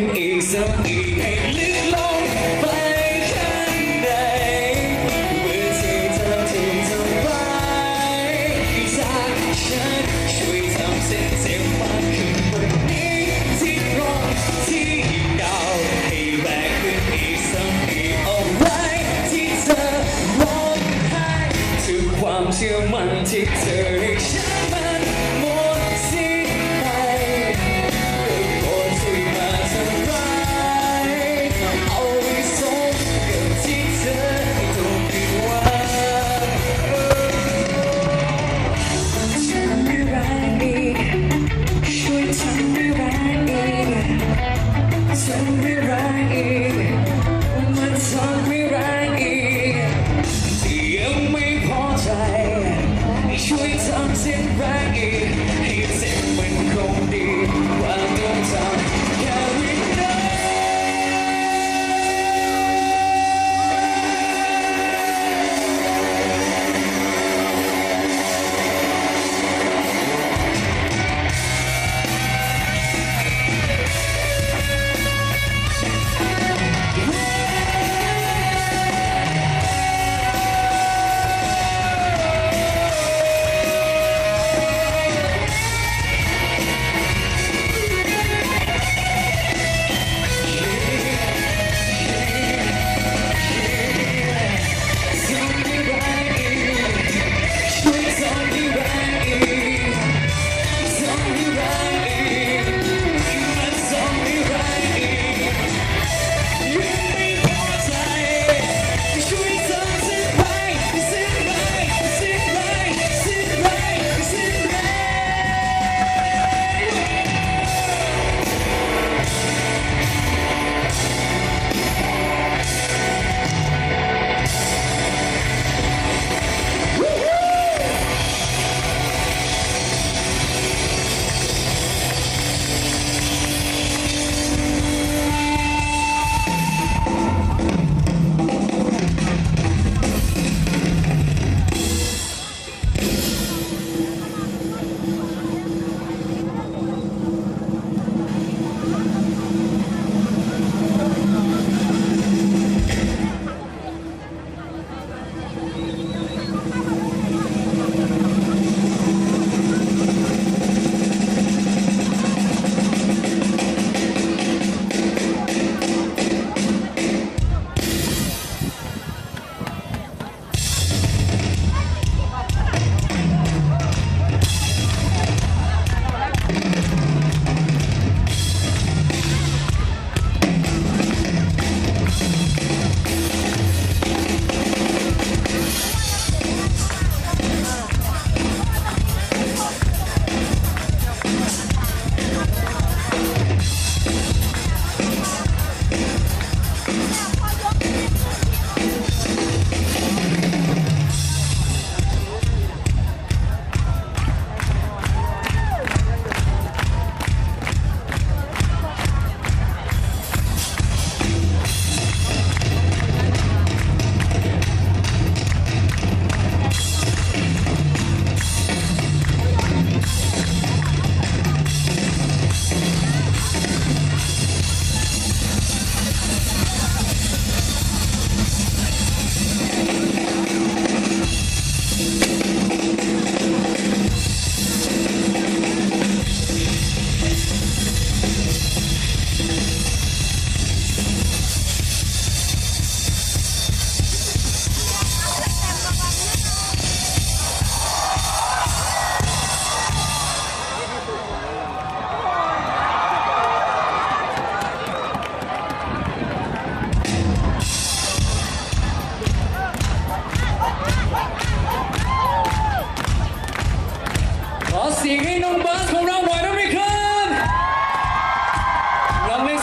รงขึ้น วยท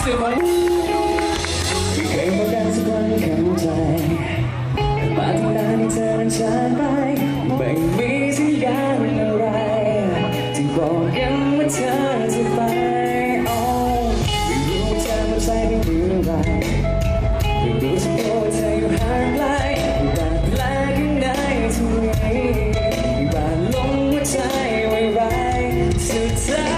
สิบเคยบอกกัสักวันใจมาทำายให้เธอมันช้าไปไม่มีสัญญาณอะไรที่บอกกันว่าเธอจะไปไม่รู้เธอมันใจไปอะไรไม่รู้จะโกรธเธออยู่ห่างไกลแต่แลข้างในทุกทีบาดลงหัวใจไว้ไว้สุดท้